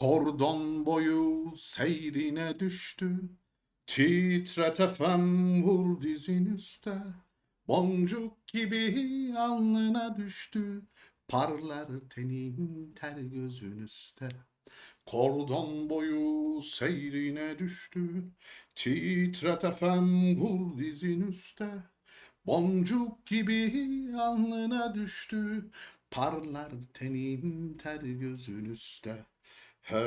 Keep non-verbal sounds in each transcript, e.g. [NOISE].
Kordon boyu seyrine düştü. Titret efem vur dizin üste. Boncuk gibi alnına düştü. Parlar tenin ter gözün üstte. Kordon boyu seyrine düştü. Titret efem vur dizin üste. Boncuk gibi alnına düştü. Parlar tenin ter gözün üstte. Hey,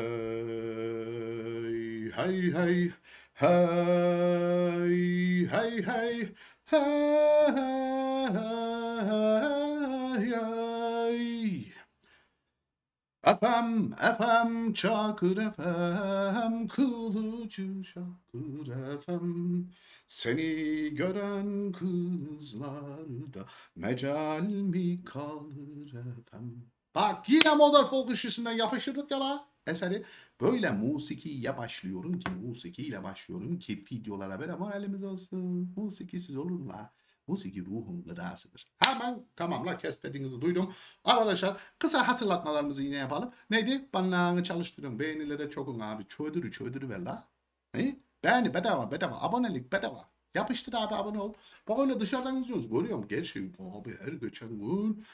hey, hey, hey, hey, hey, hey, hey. Efem, efem, çakır efem, kılıcı şakır efem. Seni gören kızlarda mecal mi kalır efem? Bak yine modern folk üçlüsünden yapıştırdık ya la eseri. Böyle musikiye başlıyorum ki, musikiyle başlıyorum ki videolara böyle moralimiz olsun. Musikisiz olur mu? Musiki ruhun gıdasıdır. Hemen tamam la kes dediğinizi duydum. Arkadaşlar kısa hatırlatmalarımızı yine yapalım. Neydi? Banağını çalıştırın. Beğenilere çokun abi. Çödürü çödürü ver la. Beğeni bedava bedava. Abonelik bedava. Yapıştır abi abone ol. Bak öyle dışarıdan izliyoruz. Görüyorum gerçi abi her geçen gün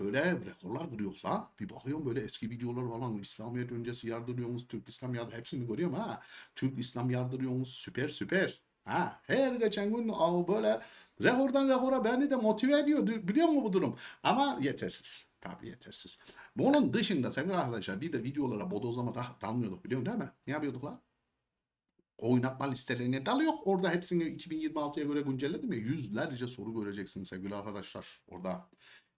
böyle rekorlar kırıyor lan. Bir bakıyorum böyle eski videolar falan. İslamiyet öncesi yardırıyorsunuz. Türk İslam yardı hepsini görüyorum ha. Türk İslam yardırıyorsunuz. Süper süper. Ha, her geçen gün al böyle rekordan rekora beni de motive ediyor. Biliyor musun bu durum? Ama yetersiz. Tabii yetersiz. Bunun dışında sevgili arkadaşlar bir de videolara bodozlama da dalmıyorduk biliyorsun değil mi? Ne yapıyorduk lan? Oynatma listelerine dalıyor. Orada hepsini 2026'ya göre güncelledim ya. Yüzlerce soru göreceksiniz sevgili arkadaşlar orada.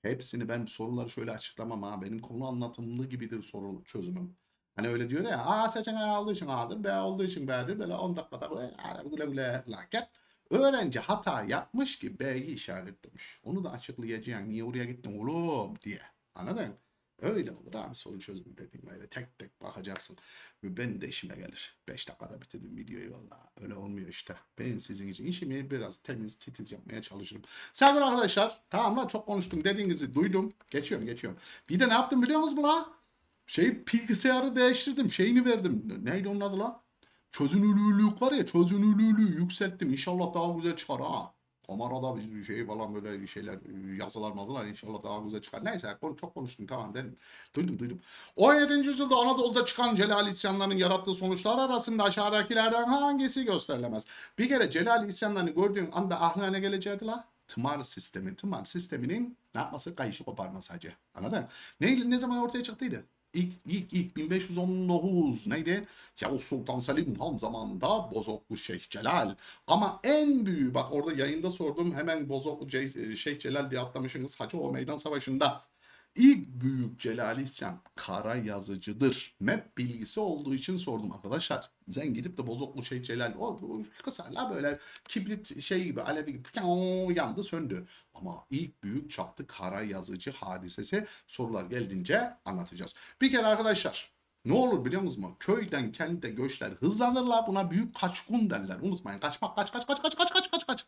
Hepsini ben soruları şöyle açıklamam ha. Benim konu anlatımlı gibidir soru çözümüm. Hani öyle diyor ya. A seçeneği aldığı için A'dır. B olduğu için B'dir. Böyle 10 dakikada güle güle laket. Öğrenci hata yapmış ki B'yi işaretlemiş. Onu da açıklayacağım. Niye oraya gittin oğlum diye. Anladın? Öyle olur abi soru çözümü dediğim öyle tek tek bakacaksın. Ve ben de işime gelir. 5 dakikada bitirdim videoyu valla. Öyle olmuyor işte. Ben sizin için işimi biraz temiz titiz yapmaya çalışırım. Sevgili arkadaşlar tamam lan çok konuştum dediğinizi duydum. Geçiyorum geçiyorum. Bir de ne yaptım biliyor musunuz mu la? Şey bilgisayarı değiştirdim. Şeyini verdim. Neydi onun adı la? Çözünürlülük var ya çözünürlüğü yükselttim. İnşallah daha güzel çıkar ha. Biz bir şey falan böyle bir şeyler yazılar mazılar inşallah daha güzel çıkar. Neyse konu çok konuştum tamam dedim. Duydum duydum. 17. yüzyılda Anadolu'da çıkan Celal isyanlarının yarattığı sonuçlar arasında aşağıdakilerden hangisi gösterilemez? Bir kere Celal isyanlarını gördüğün anda aklına ne gelecekti la? Tımar sistemi. Tımar sisteminin ne yapması? Kayışı koparması hacı. Anladın? Ne, ne zaman ortaya çıktıydı? İlk, ilk, ilk 1519 neydi? Yavuz Sultan Selim Han zamanında Bozoklu Şeyh Celal. Ama en büyüğü bak orada yayında sordum hemen Bozoklu Şeyh Celal diye atlamışsınız Haçoğlu Meydan Savaşı'nda. İlk büyük Celali isyan kara yazıcıdır. Map bilgisi olduğu için sordum arkadaşlar. Sen gidip de bozoklu şey Celal o, o kısa böyle kibrit şey gibi alevi gibi yandı söndü. Ama ilk büyük çaplı kara yazıcı hadisesi sorular geldiğince anlatacağız. Bir kere arkadaşlar ne olur biliyor musunuz? Köyden kente göçler hızlanırlar. Buna büyük kaçkun derler. Unutmayın. Kaçmak kaç kaç kaç kaç kaç kaç kaç kaç.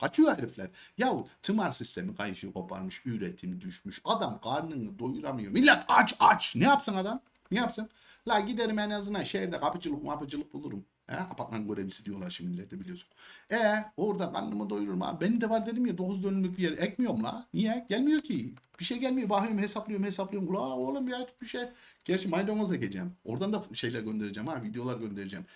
Kaçıyor herifler. Yahu tımar sistemi kayışı koparmış, üretim düşmüş. Adam karnını doyuramıyor. Millet aç aç. Ne yapsın adam? Ne yapsın? La giderim en azından şehirde kapıcılık mapıcılık bulurum. He, apartman görevlisi diyorlar şimdilerde biliyorsun. E orada karnımı doyururum abi. Benim de var dedim ya 9 dönümlük bir yer. Ekmiyorum la. Niye? Gelmiyor ki. Bir şey gelmiyor. Bakıyorum hesaplıyorum hesaplıyorum. La oğlum ya bir şey. Gerçi maydanoz'a geleceğim. Oradan da şeyler göndereceğim ha. Videolar göndereceğim.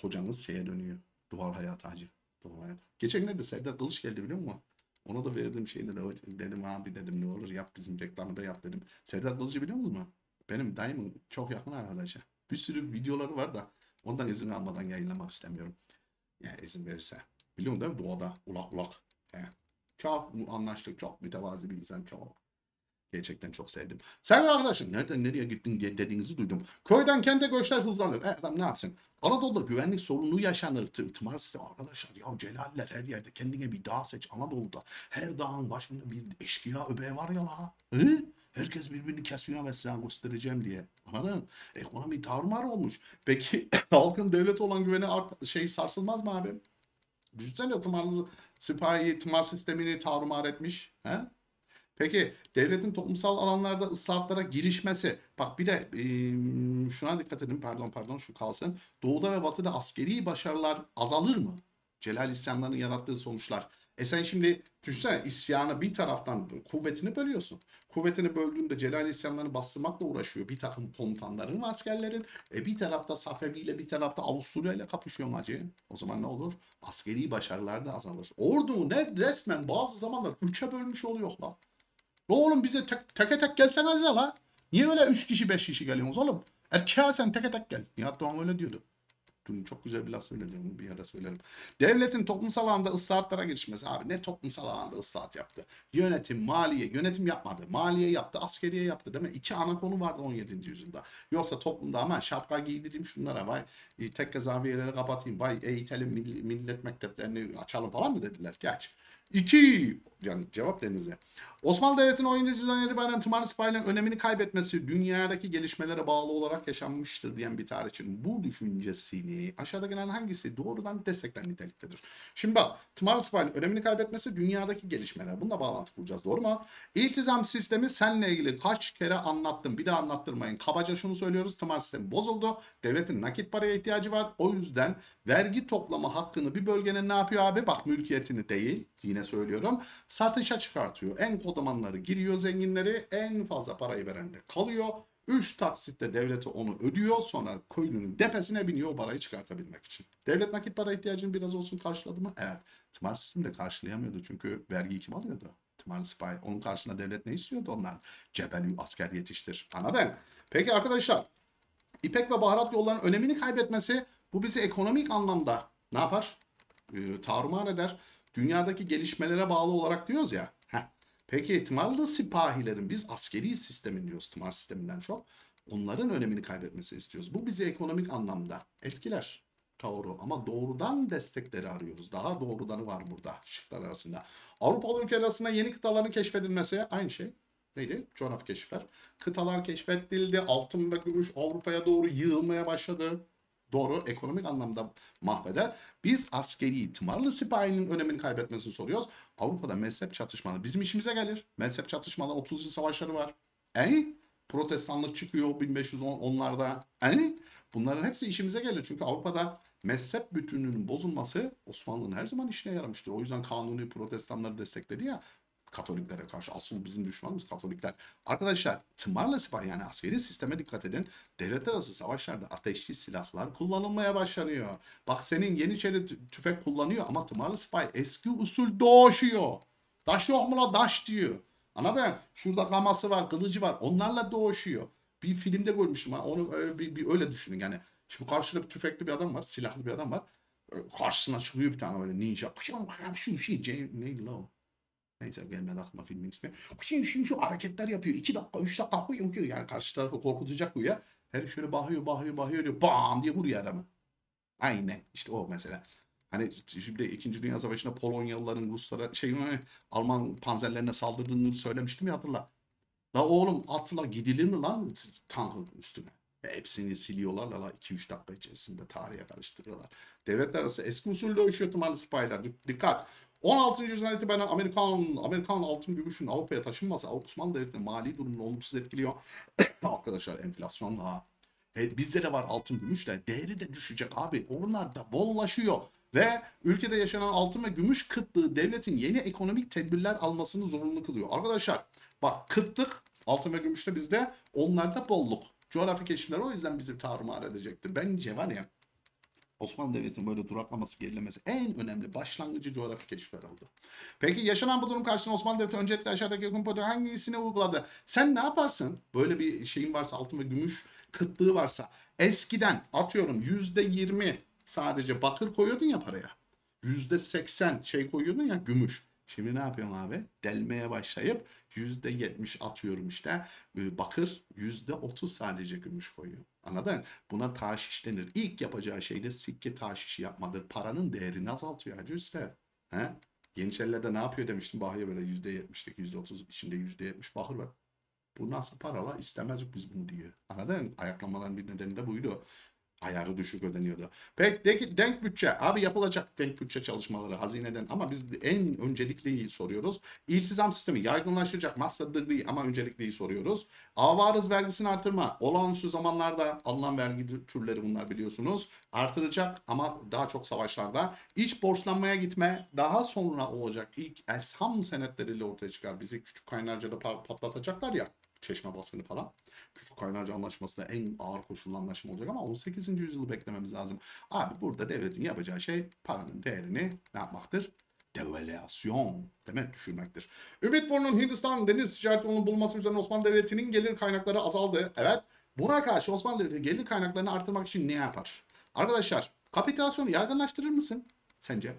Hocanız şeye dönüyor. Doğal hayat hacı. Doğal hayat. Geçenlerde Serdar Kılıç geldi biliyor musun? Ona da verdim şeyleri. Dedim abi dedim ne olur yap bizim reklamı da yap dedim. Serdar Kılıç'ı biliyor musunuz mu? Benim dayımın çok yakın arkadaşı. Bir sürü videoları var da ondan izin almadan yayınlamak istemiyorum. Yani izin verirse. Biliyorsun değil mi? Doğada ulak ulak. He. Çok anlaştık. Çok mütevazi bir insan. Çok. Gerçekten çok sevdim. Sevgili arkadaşım nereden nereye gittin dediğinizi duydum. Köyden kente göçler hızlanır. E adam ne yapsın? Anadolu'da güvenlik sorunu yaşanır. Tı tımar sistemi arkadaşlar. Ya Celaller her yerde. Kendine bir dağ seç Anadolu'da. Her dağın başında bir eşkıya öbeği var ya la. Hı? Herkes birbirini kesiyor ve size göstereceğim diye. Anladın? Ekonomi tarumar olmuş. Peki [LAUGHS] halkın devlet olan güveni şey sarsılmaz mı abi? Düşünsene tımarlı sipahi tımar sistemini tarumar etmiş. He? Peki devletin toplumsal alanlarda ıslahatlara girişmesi. Bak bir de e, Şuna dikkat edin pardon pardon şu kalsın. Doğuda ve batıda askeri başarılar azalır mı? Celal isyanlarının yarattığı sonuçlar. E sen şimdi düşünsene isyanı bir taraftan kuvvetini bölüyorsun. Kuvvetini böldüğünde Celal isyanlarını bastırmakla uğraşıyor bir takım komutanların ve askerlerin. E bir tarafta Safevi ile bir tarafta Avusturya ile kapışıyor hacı. O zaman ne olur? Askeri başarılar da azalır. Ordu ne resmen bazı zamanlar üçe bölmüş oluyor lan. La oğlum bize tek, teke tek gelsenize la. Niye öyle üç kişi beş kişi geliyorsunuz oğlum? Erkeğe sen teke tek gel. Nihat Doğan öyle diyordu. Dün çok güzel bir laf söyledim bunu bir yerde söylerim. Devletin toplumsal alanda ıslahatlara girişmesi abi ne toplumsal alanda ıslahat yaptı? Yönetim, maliye, yönetim yapmadı. Maliye yaptı, askeriye yaptı değil mi? İki ana konu vardı 17. yüzyılda. Yoksa toplumda aman şapka giydireyim şunlara vay e, tekke zaviyeleri kapatayım vay eğitelim millet mekteplerini açalım falan mı dediler? Gerçi 2. Yani cevap denizde. Osmanlı Devleti'nin 10. yüzyıldan itibaren tımarlı sipahilerin önemini kaybetmesi dünyadaki gelişmelere bağlı olarak yaşanmıştır diyen bir tarihçinin bu düşüncesini aşağıda gelen hangisi doğrudan desteklen niteliktedir? Şimdi bak tımarlı sipahilerin önemini kaybetmesi dünyadaki gelişmeler. Bununla bağlantı kuracağız doğru mu? İltizam sistemi senle ilgili kaç kere anlattım bir daha anlattırmayın. Kabaca şunu söylüyoruz tımar sistemi bozuldu. Devletin nakit paraya ihtiyacı var. O yüzden vergi toplama hakkını bir bölgenin ne yapıyor abi? Bak mülkiyetini değil yine söylüyorum satışa çıkartıyor. En kodamanları giriyor zenginleri en fazla parayı veren de kalıyor. 3 taksitte devlete onu ödüyor sonra köylünün depesine biniyor o parayı çıkartabilmek için. Devlet nakit para ihtiyacını biraz olsun karşıladı mı? Evet. Tımar sistemi de karşılayamıyordu çünkü vergiyi kim alıyordu? Tımarlı sipahi. Onun karşılığında devlet ne istiyordu ondan? Cebelü asker yetiştir. Anladın? Peki arkadaşlar İpek ve baharat yollarının önemini kaybetmesi bu bizi ekonomik anlamda ne yapar? Ee, tarumar eder. Dünyadaki gelişmelere bağlı olarak diyoruz ya. Heh. Peki tımarlı sipahilerin biz askeri sistemin diyoruz tımar sisteminden çok. Onların önemini kaybetmesini istiyoruz. Bu bizi ekonomik anlamda etkiler. Doğru ama doğrudan destekleri arıyoruz. Daha doğrudanı var burada şıklar arasında. Avrupalı ülkeler arasında yeni kıtaların keşfedilmesi aynı şey. Neydi? Coğrafi keşifler. Kıtalar keşfedildi. Altın ve gümüş Avrupa'ya doğru yığılmaya başladı. Doğru. Ekonomik anlamda mahveder. Biz askeri tımarlı sipahinin önemini kaybetmesini soruyoruz. Avrupa'da mezhep çatışmaları bizim işimize gelir. Mezhep çatışmaları 30 yıl savaşları var. E? Protestanlık çıkıyor 1510'larda. E? Bunların hepsi işimize gelir. Çünkü Avrupa'da mezhep bütünlüğünün bozulması Osmanlı'nın her zaman işine yaramıştır. O yüzden kanuni protestanları destekledi ya. Katoliklere karşı asıl bizim düşmanımız Katolikler. Arkadaşlar tımarla silah yani askeri sisteme dikkat edin. Devletler arası savaşlarda ateşli silahlar kullanılmaya başlanıyor. Bak senin Yeniçeri tü- tüfek kullanıyor ama tımarlı silah eski usul doğuşuyor. Daş yok mu la daş diyor. Anladın? Şurada kaması var, kılıcı var. Onlarla doğuşuyor. Bir filmde görmüştüm. Onu öyle bir, bir öyle düşünün yani. Şimdi karşıda bir tüfekli bir adam var, silahlı bir adam var. Karşısına çıkıyor bir tane böyle ninja. Şu şey, neydi la o? Neyse gelmedi aklıma filmin ismi. Şimdi, şimdi şu hareketler yapıyor. 2 dakika, 3 dakika huyum huyum. Yani karşı tarafı korkutacak bu ya. Herif şöyle bakıyor, bakıyor, bakıyor diyor. Bam diye vuruyor adamı. Aynen. işte o mesela. Hani şimdi 2. Dünya Savaşı'nda Polonyalıların Ruslara şey Alman panzerlerine saldırdığını söylemiştim ya hatırla. La oğlum atla gidilir mi lan tankın üstüne? Hepsini siliyorlar la 2-3 dakika içerisinde tarihe karıştırıyorlar. Devletler arası eski usul dövüşüyor tımarlı sipahiler. Dikkat. 16. yüzyıldan itibaren Amerikan Amerikan altın gümüşün Avrupa'ya taşınması Osmanlı Devleti'nin mali durumunu olumsuz etkiliyor. [COUGHS] Arkadaşlar enflasyonla e, bizde de var altın gümüş de değeri de düşecek abi. Onlar da bollaşıyor. Ve ülkede yaşanan altın ve gümüş kıtlığı devletin yeni ekonomik tedbirler almasını zorunlu kılıyor. Arkadaşlar bak kıtlık altın ve gümüşte bizde onlarda bolluk. Coğrafi keşifler o yüzden bizi tarumar edecektir. Bence var ya Osmanlı Devleti'nin böyle duraklaması, gerilemesi en önemli başlangıcı coğrafi keşifler oldu. Peki yaşanan bu durum karşısında Osmanlı Devleti öncelikle aşağıdaki politika hangisini uyguladı? Sen ne yaparsın? Böyle bir şeyin varsa, altın ve gümüş kıtlığı varsa eskiden atıyorum yüzde yirmi sadece bakır koyuyordun ya paraya. Yüzde seksen şey koyuyordun ya gümüş. Şimdi ne yapıyorum abi? Delmeye başlayıp yüzde yetmiş atıyorum işte e, bakır yüzde otuz sadece gümüş koyuyor. Anladın? Buna taşiş denir. İlk yapacağı şey de sikke taşişi yapmadır. Paranın değerini azaltıyor Hacı Üster. He? Yeniçerilerde ne yapıyor demiştim. Bahya böyle yüzde yetmişlik yüzde otuz içinde yüzde yetmiş bahır var. Bu nasıl paralar istemezdik biz bunu diyor. Anladın? Ayaklamaların bir nedeni de buydu. Ayarı düşük ödeniyordu. Peki de- denk bütçe. Abi yapılacak denk bütçe çalışmaları hazineden ama biz en öncelikliyi soruyoruz. İltizam sistemi yaygınlaşacak master degree ama öncelikliyi soruyoruz. Avarız vergisini artırma. Olağanüstü zamanlarda alınan vergi türleri bunlar biliyorsunuz. Artıracak ama daha çok savaşlarda. İç borçlanmaya gitme daha sonra olacak. İlk elsham senetleriyle ortaya çıkar. Bizi küçük kaynarcada pa- patlatacaklar ya. Çeşme baskını falan. Küçük Kaynarca Anlaşması da en ağır koşullu anlaşma olacak ama 18. yüzyılı beklememiz lazım. Abi burada devletin yapacağı şey paranın değerini ne yapmaktır? Devalüasyon demek düşürmektir. Ümit Boru'nun Hindistan deniz ticaret yolunun bulunması üzerine Osmanlı Devleti'nin gelir kaynakları azaldı. Evet. Buna karşı Osmanlı Devleti gelir kaynaklarını artırmak için ne yapar? Arkadaşlar kapitülasyonu yaygınlaştırır mısın sence?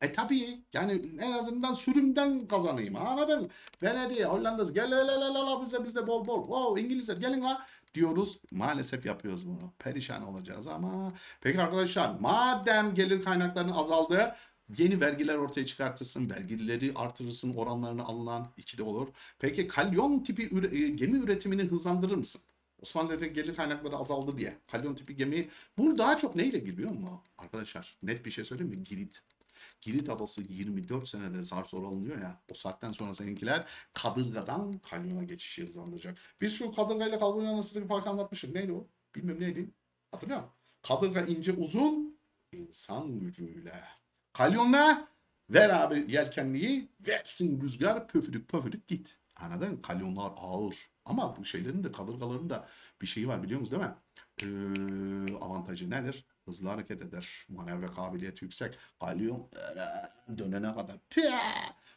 E tabii yani en azından sürümden kazanayım anladın? Venedik, Hollanda'sı gel la la la bize bize bol bol. Wow İngilizler gelin la diyoruz. Maalesef yapıyoruz bunu. Perişan olacağız ama. Peki arkadaşlar madem gelir kaynaklarının azaldı yeni vergiler ortaya çıkartırsın, vergileri artırırsın, oranlarını alınan ikili olur. Peki kalyon tipi üre- e, gemi üretimini hızlandırır mısın? Osmanlı Devleti gelir kaynakları azaldı diye. Kalyon tipi gemi. Bunu daha çok neyle giriyor mu? Arkadaşlar net bir şey söyleyeyim mi? Girit. Girit adası 24 senede zar zor alınıyor ya. O saatten sonra seninkiler kadırgadan kalyona geçişi hızlandıracak. Biz şu kadırgayla kalyon arasındaki farkı anlatmıştık. Neydi o? Bilmem neydi. Hatırlıyor musun? Kadırga ince uzun insan gücüyle. Kalyon ne? Ver abi yelkenliği versin rüzgar pöfürük pöfürük git. Anladın? Kalyonlar ağır. Ama bu şeylerin de kadırgaların da bir şeyi var biliyor musunuz değil mi? Ee, avantajı nedir? Hızlı hareket eder. Manevra kabiliyeti yüksek. Öyle dönene kadar.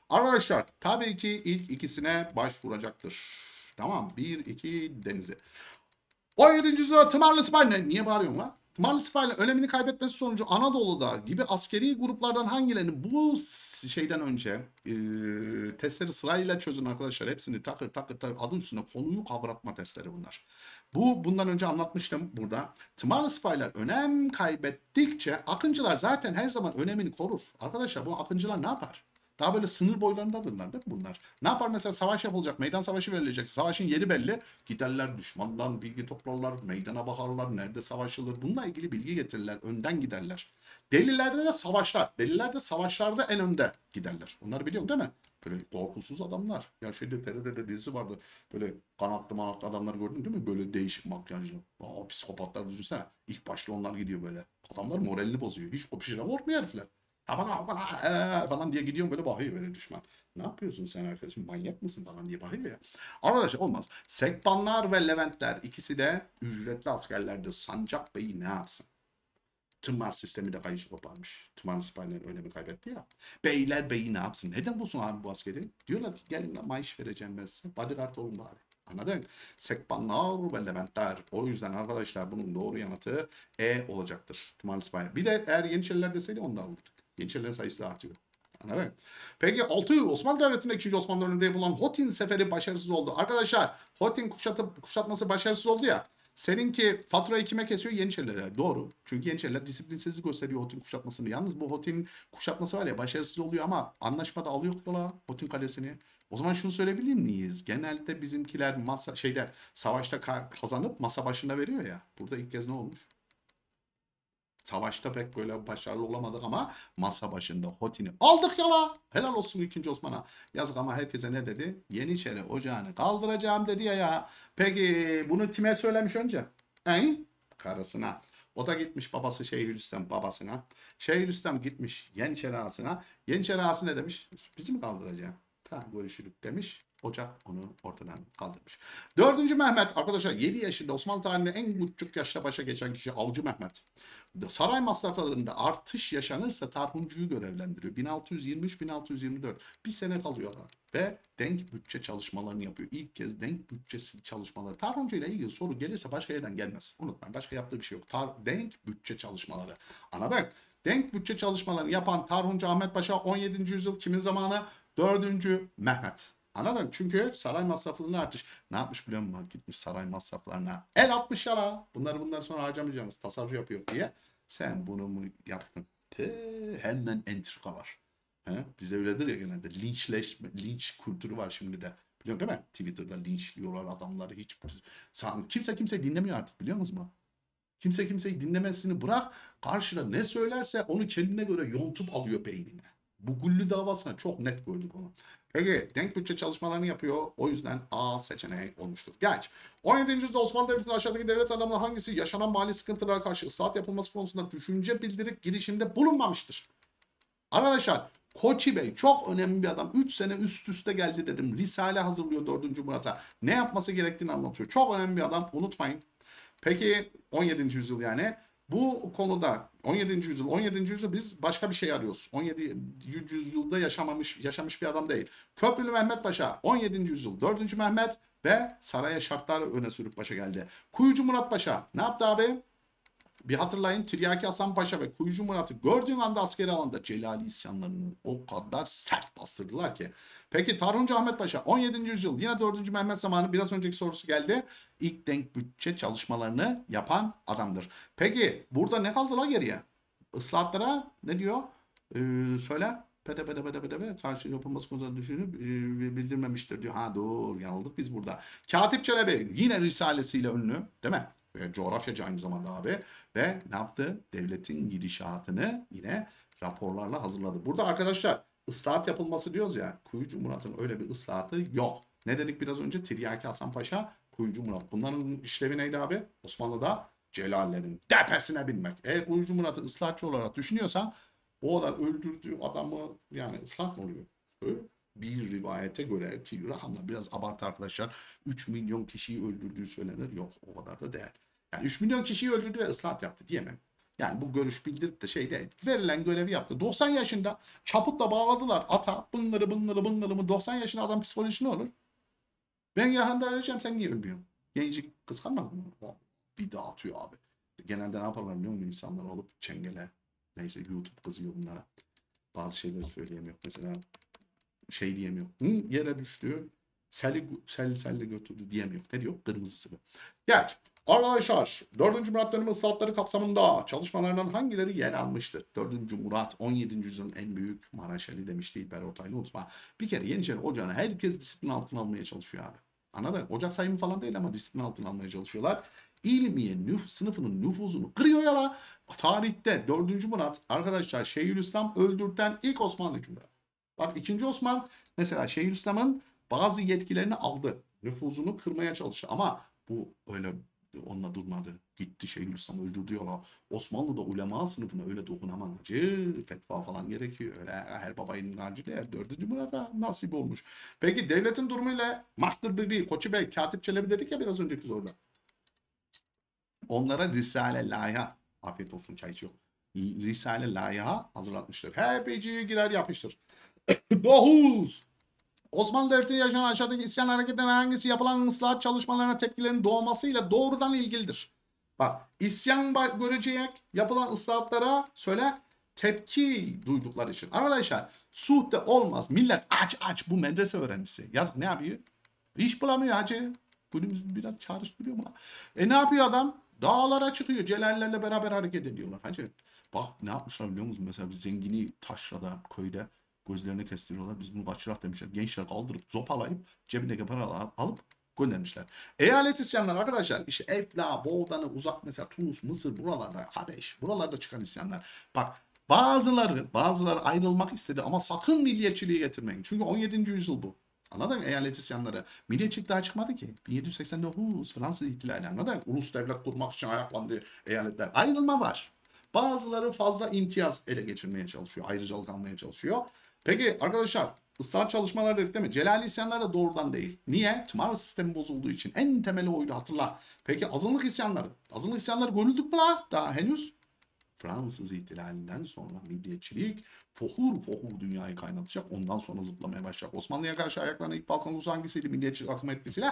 Arkadaşlar tabii ki ilk ikisine başvuracaktır. Tamam. Bir, iki denizi. 17. yüzyılda tımarlı sipahiler. Niye bağırıyorsun lan? Tımarlı sipahiler önemini kaybetmesi sonucu Anadolu'da gibi askeri gruplardan hangilerini bu şeyden önce e, testleri sırayla çözün arkadaşlar. Hepsini takır takır takır adı üstüne konuyu kavratma testleri bunlar. Bu bundan önce anlatmıştım burada. Tımarlı sipahiler önem kaybettikçe akıncılar zaten her zaman önemini korur. Arkadaşlar bu akıncılar ne yapar? Daha böyle sınır boylarındadırlar değil mi bunlar? Ne yapar mesela savaş yapılacak, meydan savaşı verilecek. Savaşın yeri belli. Giderler düşmandan bilgi toplarlar, meydana bakarlar, nerede savaşılır. Bununla ilgili bilgi getirirler, önden giderler. Delilerde de savaşlar. Delillerde savaşlarda en önde giderler. Bunları biliyorsun değil mi? Böyle korkusuz adamlar. Ya şeyde TRT'de dizisi vardı. Böyle kanatlı manatlı adamlar gördün değil mi? Böyle değişik makyajlı. Aa, psikopatlar düşünsene. İlk başta onlar gidiyor böyle. Adamlar moralini bozuyor. Hiç o pişiren korkmuyor herifler. Aman aman falan diye gidiyorum böyle bakıyor böyle düşman. Ne yapıyorsun sen arkadaşım manyak mısın falan diye bakıyor ya. Arkadaşlar olmaz. Sekbanlar ve Leventler ikisi de ücretli askerlerdi. Sancak Bey'i ne yapsın? Tımar sistemi de kayışı koparmış. Tımar sipahilerin önemi kaybetti ya. Beyler beyi ne yapsın? Neden bulsun abi bu askeri? Diyorlar ki gelin lan maaş vereceğim ben size. Bodyguard olun bari. Anladın? Sekbanlar ve Leventler. O yüzden arkadaşlar bunun doğru yanıtı E olacaktır. Tımar sipahi. Bir de eğer Yeniçeriler deseydi onu da alırdık. Yeniçerilerin sayısı da artıyor. Anladın? Peki 6. Osmanlı Devleti'nde 2. Osmanlı döneminde yapılan Hotin seferi başarısız oldu. Arkadaşlar Hotin kuşatıp, kuşatması başarısız oldu ya. Seninki faturayı kime kesiyor? Yeniçerilere. Doğru. Çünkü Yeniçeriler disiplinsizlik gösteriyor Hotin kuşatmasını. Yalnız bu Hotin kuşatması var ya başarısız oluyor ama anlaşmada alıyor yola Hotin kalesini. O zaman şunu söyleyebilir miyiz? Genelde bizimkiler masa şeyde savaşta ka- kazanıp masa başında veriyor ya. Burada ilk kez ne olmuş? Savaşta pek böyle başarılı olamadık ama masa başında Hotin'i aldık yala. Helal olsun 2. Osman'a. Yazık ama herkese ne dedi? Yeniçeri ocağını kaldıracağım dedi ya ya. Peki bunu kime söylemiş önce? He? Karısına. O da gitmiş babası Şeyhülislam babasına. Şeyhülislam gitmiş Yeniçeri ağasına. Yeniçeri ağası ne demiş? Bizi mi kaldıracağım? Tamam görüşürük demiş. Ocak onu ortadan kaldırmış. Dördüncü Mehmet arkadaşlar 7 yaşında Osmanlı tarihinde en küçük yaşta başa geçen kişi Avcı Mehmet. Saray masraflarında artış yaşanırsa Tarhuncu'yu görevlendiriyor. 1623-1624 bir sene kalıyorlar ve denk bütçe çalışmalarını yapıyor. İlk kez denk bütçesi çalışmaları. Tarhuncu ile ilgili soru gelirse başka yerden gelmez. Unutmayın başka yaptığı bir şey yok. Tar denk bütçe çalışmaları. Anladın? Denk bütçe çalışmalarını yapan Tarhuncu Ahmet Paşa 17. yüzyıl kimin zamanı? 4. Mehmet. Anladın? Çünkü saray masraflarına artış. Ne yapmış biliyor musun? Gitmiş saray masraflarına. El atmış ya la. Bunları bundan sonra harcamayacağımız. Tasarruf yapıyor diye. Sen bunu mu yaptın? Te, hemen entrika var. He? Bizde öyledir ya genelde. Linçleşme, linç kültürü var şimdi de. Biliyorsun değil mi? Twitter'da linçliyorlar adamları. Hiç kimse kimse dinlemiyor artık biliyor musunuz mu? Kimse kimseyi dinlemesini bırak. Karşıda ne söylerse onu kendine göre yontup alıyor beynine. Bu Güllü davasına çok net gördük onu. Peki denk bütçe çalışmalarını yapıyor. O yüzden A seçeneği olmuştur. Geç. 17. yüzyılda Osmanlı Devleti'nin aşağıdaki devlet adamları hangisi yaşanan mali sıkıntılara karşı ıslahat yapılması konusunda düşünce bildirip girişimde bulunmamıştır? Arkadaşlar Koçi Bey çok önemli bir adam. 3 sene üst üste geldi dedim. Risale hazırlıyor 4. Murat'a. Ne yapması gerektiğini anlatıyor. Çok önemli bir adam. Unutmayın. Peki 17. yüzyıl yani. Bu konuda 17. yüzyıl, 17. yüzyıl biz başka bir şey arıyoruz. 17. yüzyılda yaşamamış yaşamış bir adam değil. Köprülü Mehmet Paşa 17. yüzyıl 4. Mehmet ve saraya şartlar öne sürüp başa geldi. Kuyucu Murat Paşa ne yaptı abi? Bir hatırlayın Tiryaki Hasan Paşa ve Kuyucu Murat'ı gördüğün anda askeri alanda Celali isyanlarını o kadar sert bastırdılar ki. Peki Tarhuncu Ahmet Paşa 17. yüzyıl yine 4. Mehmet zamanı biraz önceki sorusu geldi. İlk denk bütçe çalışmalarını yapan adamdır. Peki burada ne kaldı la geriye? Islahatlara ne diyor? Ee, söyle. Pede pede pede pede pede karşı yapılması konusunda düşünüp e, bildirmemiştir diyor. Ha doğru yanıldık biz burada. Katip Çelebi yine risalesiyle ünlü değil mi? Ve coğrafyacı aynı zamanda abi. Ve ne yaptı? Devletin gidişatını yine raporlarla hazırladı. Burada arkadaşlar ıslahat yapılması diyoruz ya. Kuyucu Murat'ın öyle bir ıslahatı yok. Ne dedik biraz önce? Tiryaki Hasan Paşa, Kuyucu Murat. Bunların işlevi neydi abi? Osmanlı'da Celallerin tepesine binmek. Eğer Kuyucu Murat'ı ıslahatçı olarak düşünüyorsan o kadar öldürdüğü adamı yani ıslah mı oluyor? Öyle bir rivayete göre ki rakamlar biraz abartı arkadaşlar 3 milyon kişiyi öldürdüğü söylenir. Yok o kadar da değil. Yani 3 milyon kişiyi öldürdü ve ıslahat yaptı diyemem. Yani bu görüş bildirip de şey değil. Verilen görevi yaptı. 90 yaşında çaputla bağladılar ata. Bunları bunları bunları mı 90 yaşında adam psikolojisi ne olur? Ben yakında öleceğim sen niye ölmüyorsun? Kıskanmadın mı? Bir dağıtıyor abi. Genelde ne yaparlar biliyor musun? İnsanlar olup çengele. Neyse YouTube kızıyor bunlara. Bazı şeyleri söyleyemiyor. Mesela şey diyemiyor. Hı, yere düştü. Seli, sel, selle götürdü diyemiyor. Ne diyor? Kırmızı sıvı. Geç. Arkadaşlar 4. Murat dönemi ıslahatları kapsamında çalışmalarından hangileri yer almıştır? 4. Murat 17. yüzyılın en büyük Maraşeli demişti İlber Ortaylı unutma. Bir kere Yeniçeri Ocağı'nı herkes disiplin altına almaya çalışıyor abi. Anladın? Ocak sayımı falan değil ama disiplin altına almaya çalışıyorlar. İlmiye nüf, sınıfının nüfuzunu kırıyor ya la. Tarihte 4. Murat arkadaşlar Şeyhülislam öldürten ilk Osmanlı hükümdarı. Bak 2. Osman mesela Şeyhülislam'ın bazı yetkilerini aldı. Nüfuzunu kırmaya çalıştı ama bu öyle onunla durmadı. Gitti Şeyhülislam öldürdü yola. Osmanlı'da ulema sınıfına öyle dokunamam. Hacı fetva falan gerekiyor. Öyle her babayın harcı değil. Dördüncü Murat'a nasip olmuş. Peki devletin durumuyla Master Degree, Koçu Bey, Katip Çelebi dedik ya biraz önceki soruda. Onlara Risale Laya, afiyet olsun çay içiyor. Risale Laya hazırlatmıştır. Hepiciye girer yapıştır. [COUGHS] 9. Osmanlı Devleti'nde yaşanan aşağıdaki isyan hareketlerinin hangisi yapılan ıslahat çalışmalarına tepkilerin doğmasıyla doğrudan ilgilidir? Bak isyan görecek yapılan ıslahatlara söyle tepki duydukları için. Arkadaşlar suhte olmaz. Millet aç aç bu medrese öğrencisi. Yazık ne yapıyor? İş bulamıyor hacı. Günümüzde biraz çağrıştırıyor mu? E ne yapıyor adam? Dağlara çıkıyor. Celallerle beraber hareket ediyorlar. Hacı bak ne yapmışlar biliyor musun? Mesela bir zengini taşrada köyde gözlerini kestiriyorlar. Biz bunu kaçırak demişler. Gençler kaldırıp zopalayıp cebindeki paraları alıp göndermişler. Eyalet isyanları arkadaşlar işte Efla, Boğdan'ı uzak mesela Tunus, Mısır buralarda Habeş buralarda çıkan isyanlar. Bak bazıları bazıları ayrılmak istedi ama sakın milliyetçiliği getirmeyin. Çünkü 17. yüzyıl bu. Anladın mı? Eyalet isyanları. Milliyetçilik daha çıkmadı ki. 1789 Fransız ihtilali anladın mı? Ulus devlet kurmak için ayaklandı eyaletler. Ayrılma var. Bazıları fazla imtiyaz ele geçirmeye çalışıyor. Ayrıcalık almaya çalışıyor. Peki arkadaşlar ıslahat çalışmaları dedik değil mi? Celali isyanlar da doğrudan değil. Niye? Tımar sistemi bozulduğu için. En temeli oydu hatırla. Peki azınlık isyanları. Azınlık isyanları görüldük mü la? Daha henüz. Fransız ihtilalinden sonra milliyetçilik fohur fohur dünyayı kaynatacak. Ondan sonra zıplamaya başlayacak. Osmanlı'ya karşı ayaklarına ilk Balkan ulusu hangisiydi? Milliyetçilik akım etkisiyle?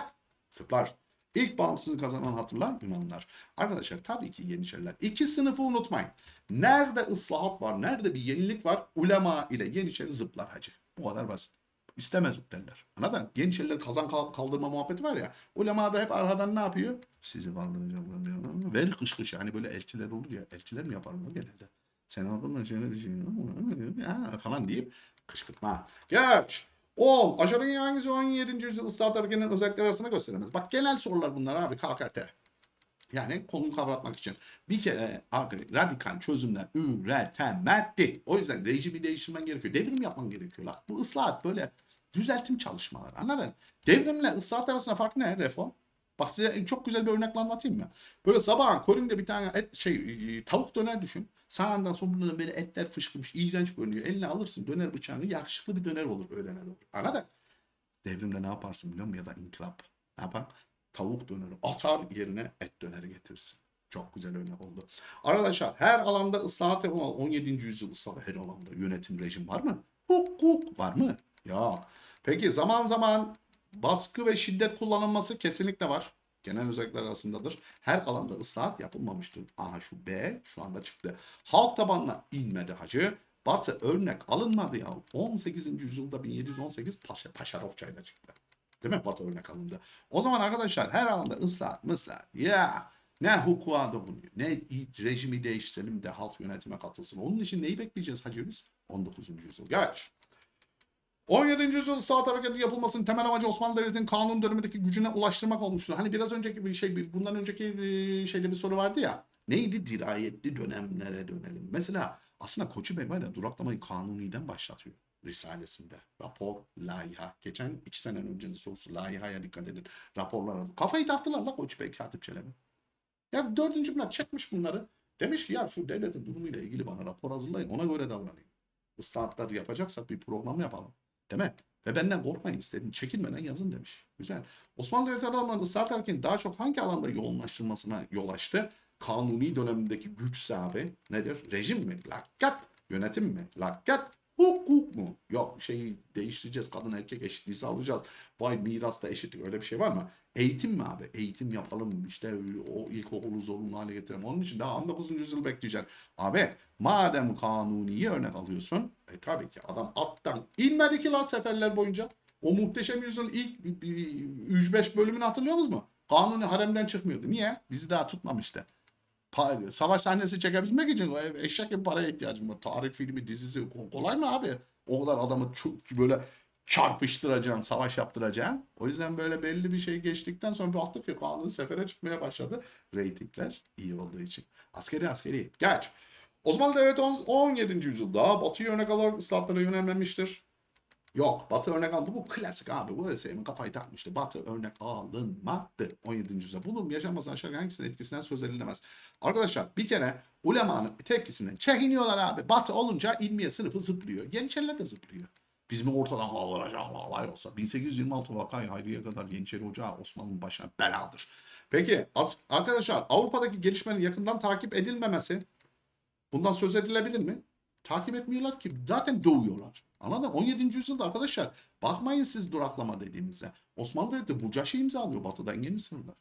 Sırplar. İlk bağımsızlığı kazanan hatırla Yunanlar. Arkadaşlar tabii ki Yeniçeriler. İki sınıfı unutmayın. Nerede ıslahat var, nerede bir yenilik var ulema ile Yeniçeri zıplar hacı. Bu kadar basit. İstemez derler. Anladın? mı? Yeniçeriler kazan kal- kaldırma muhabbeti var ya. Ulema da hep arkadan ne yapıyor? Sizi kaldıracaklar. Ver kış kış. Hani böyle elçiler olur ya. Elçiler mi yapar mı genelde? Sen adamla şöyle düşünüyorsun ya falan deyip kışkırtma. Geç. 10. Aşağıdaki hangisi 17. yüzyıl ıslahat hareketinin özellikleri arasında gösteremez? Bak genel sorular bunlar abi KKT. Yani konuyu kavratmak için. Bir kere abi, radikal çözümler üretemedi. O yüzden rejimi değiştirmen gerekiyor. Devrim yapman gerekiyor. La. Bu ıslahat böyle düzeltim çalışmaları. Anladın? Devrimle ıslahat arasında fark ne? Reform. Bak size çok güzel bir örnekle anlatayım mı? Böyle sabah kolinde bir tane et, şey e, tavuk döner düşün. Sağından solundan böyle etler fışkırmış, iğrenç görünüyor. Eline alırsın döner bıçağını, yakışıklı bir döner olur öğlene doğru. Anladın? Devrimle ne yaparsın biliyor musun? Ya da inkılap. Ne yapar? Tavuk döneri atar yerine et döneri getirsin. Çok güzel örnek oldu. Arkadaşlar her alanda ıslahat yapılan 17. yüzyıl ıslahat her alanda yönetim rejim var mı? Hukuk var mı? Ya. Peki zaman zaman baskı ve şiddet kullanılması kesinlikle var. Genel özellikler arasındadır. Her alanda ıslahat yapılmamıştır. Aha şu B şu anda çıktı. Halk tabanına inmedi hacı. Batı örnek alınmadı ya. 18. yüzyılda 1718 Paşa, Paşarovçayla çıktı. Değil mi? Batı örnek alındı. O zaman arkadaşlar her alanda ıslahat mıslahat. Ya ne hukuka dokunuyor. Ne rejimi değiştirelim de halk yönetime katılsın. Onun için neyi bekleyeceğiz hacı biz? 19. yüzyıl. Geç. 17. yüzyıl ıslahat hareketi yapılmasının temel amacı Osmanlı Devleti'nin kanun dönemindeki gücüne ulaştırmak olmuştur. Hani biraz önceki bir şey, bundan önceki bir şeyde bir soru vardı ya. Neydi? Dirayetli dönemlere dönelim. Mesela aslında Koçu Bey var ya duraklamayı kanuniden başlatıyor. Risalesinde. Rapor, layiha. Geçen iki sene öncesi sorusu layihaya dikkat edin. Raporlara. Kafayı taktılar la Koçu Bey Katip Çelebi. Ya dördüncü bunlar çekmiş bunları. Demiş ki ya şu devletin durumuyla ilgili bana rapor hazırlayın. Ona göre davranayım. Islahatlar yapacaksak bir program yapalım. Değil mi? Ve benden korkmayın istedim. Çekinmeden yazın demiş. Güzel. Osmanlı Devleti alanlarında ıslahat hareketinin daha çok hangi alanda yoğunlaştırılmasına yol açtı? Kanuni dönemindeki güç sahibi nedir? Rejim mi? Lakat. Yönetim mi? Lakat. Hukuk mu? Yok şeyi değiştireceğiz. Kadın erkek eşitliği sağlayacağız. Vay mirasta eşitlik öyle bir şey var mı? Eğitim mi abi? Eğitim yapalım. işte o ilkokulu zorunlu hale getirelim. Onun için daha 19. yüzyıl bekleyeceksin. Abi madem kanuniyi örnek alıyorsun. E tabii ki adam attan inmedi ki lan seferler boyunca. O muhteşem yüzyılın ilk 3-5 bölümünü hatırlıyor musunuz mu? Kanuni haremden çıkmıyordu. Niye? Bizi daha tutmamıştı. Savaş sahnesi çekebilmek için eşek gibi paraya ihtiyacım var. Tarih filmi, dizisi ko- kolay mı abi? O kadar adamı çu- böyle çarpıştıracağım, savaş yaptıracağım. O yüzden böyle belli bir şey geçtikten sonra bir baktık ki kanun sefere çıkmaya başladı. Reytingler iyi olduğu için. Askeri askeri. Geç. Osmanlı Devleti on- 17. yüzyılda Batı'yı örnek alarak ıslahatlara yönelmemiştir. Yok Batı örnek alındı. Bu klasik abi. Bu ÖSYM'in kafayı takmıştı. Batı örnek alınmadı 17. yüzyılda. Bunun yaşanması aşağı hangisinin etkisinden söz edilemez. Arkadaşlar bir kere ulemanın tepkisinden çekiniyorlar abi. Batı olunca ilmiye sınıfı zıplıyor. Yeniçeriler de zıplıyor. Biz mi ortadan kaldıracağız olay olsa. 1826 vakayı Hayriye kadar Yeniçeri Ocağı Osmanlı'nın başına beladır. Peki arkadaşlar Avrupa'daki gelişmenin yakından takip edilmemesi bundan söz edilebilir mi? Takip etmiyorlar ki. Zaten doğuyorlar. Anladın mı? 17. yüzyılda arkadaşlar bakmayın siz duraklama dediğimizde. Osmanlı Devleti Bucaş'ı imzalıyor batıdan yeni sınırlar.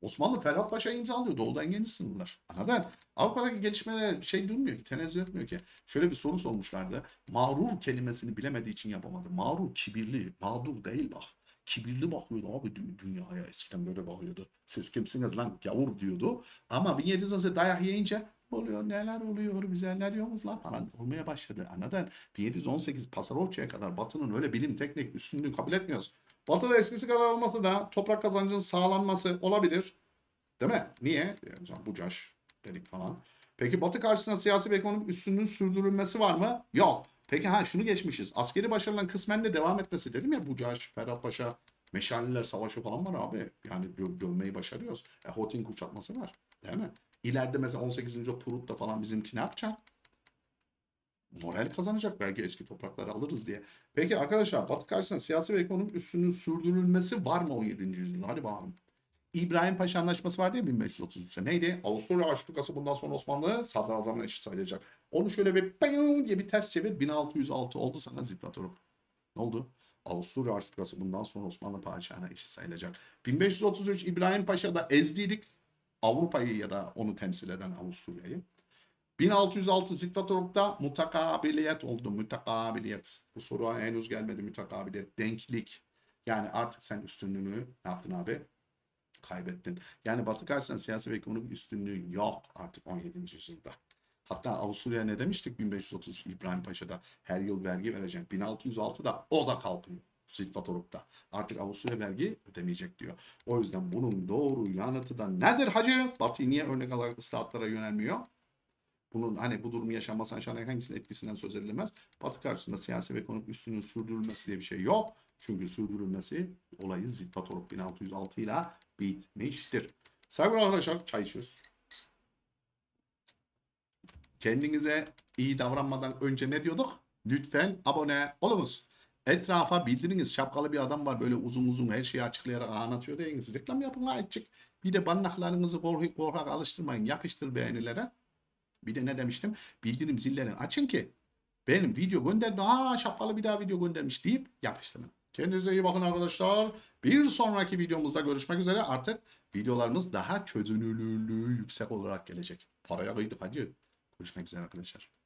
Osmanlı Ferhat Paşa imzalıyor doğudan yeni sınırlar. Anladın? Avrupa'daki gelişmelere şey durmuyor ki, tenezzül etmiyor ki. Şöyle bir soru sormuşlardı. Mağrur kelimesini bilemediği için yapamadı. Mağrur kibirli, mağdur değil bak. Kibirli bakıyordu abi dü- dünyaya eskiden böyle bakıyordu. Siz kimsiniz lan gavur diyordu. Ama 1718 dayak yiyince oluyor neler oluyor bize ne diyorsunuz lan falan olmaya başladı. Anladın? 1718 Pasarotçu'ya kadar Batı'nın öyle bilim teknik üstünlüğü kabul etmiyoruz. Batı'da eskisi kadar olmasa da toprak kazancının sağlanması olabilir. Değil mi? Niye? Yani Bucaş dedik falan. Peki Batı karşısında siyasi ve ekonomik üstünlüğün sürdürülmesi var mı? Yok. Peki ha şunu geçmişiz. Askeri başarıların kısmen de devam etmesi dedim ya Bucaş, Ferhat Paşa, Meşaleler Savaşı falan var abi. Yani gö- gömmeyi başarıyoruz. E, Hotin kuşatması var. Değil mi? İleride mesela 18. Prut'ta falan bizimki ne yapacak? Moral kazanacak belki eski toprakları alırız diye. Peki arkadaşlar Batı karşısında siyasi ve ekonomik üstünlüğün sürdürülmesi var mı 17. yüzyılda? Hadi bakalım. İbrahim Paşa Anlaşması vardı ya 1533'te. Neydi? Avusturya Aştukası bundan sonra Osmanlı sadrazamla eşit sayılacak. Onu şöyle bir bayım diye bir ters çevir. 1606 oldu sana Zikvatoruk. Ne oldu? Avusturya Aştukası bundan sonra Osmanlı padişahına eşit sayılacak. 1533 İbrahim Paşa'da ezdiydik. Avrupa'yı ya da onu temsil eden Avusturya'yı. 1606 Zikvatoruk'ta mutakabiliyet oldu. Mutakabiliyet. Bu soru henüz gelmedi. Mutakabiliyet. Denklik. Yani artık sen üstünlüğünü ne yaptın abi? kaybettin. Yani Batı karşısında siyasi ve ekonomik üstünlüğü yok artık 17. yüzyılda. Hatta Avusturya ne demiştik 1530 İbrahim Paşa'da her yıl vergi verecek. 1606'da o da kalkıyor. Zitvatoruk'ta. Artık Avusturya vergi ödemeyecek diyor. O yüzden bunun doğru yanıtı da nedir hacı? Batı niye örnek alarak ıslahatlara yönelmiyor? Bunun hani bu durumu yaşanması aşağıdaki hangisinin etkisinden söz edilemez? Batı karşısında siyasi ve ekonomik üstünlüğün sürdürülmesi diye bir şey yok. Çünkü sürdürülmesi olayı Zitvatoruk 1606 ile bitmiştir. Sevgili arkadaşlar çay içiyoruz. Kendinize iyi davranmadan önce ne diyorduk? Lütfen abone olunuz. Etrafa bildiriniz. Şapkalı bir adam var böyle uzun uzun her şeyi açıklayarak anlatıyor deyiniz. Reklam yapın azıcık. Bir de banlaklarınızı korkak, korkak alıştırmayın. Yapıştır beğenilere. Bir de ne demiştim? Bildirim zillerini açın ki benim video gönderdi. Aa şapkalı bir daha video göndermiş deyip yapıştırın. Kendinize iyi bakın arkadaşlar. Bir sonraki videomuzda görüşmek üzere. Artık videolarımız daha çözünürlüğü yüksek olarak gelecek. Paraya kıydık hacı. Görüşmek üzere arkadaşlar.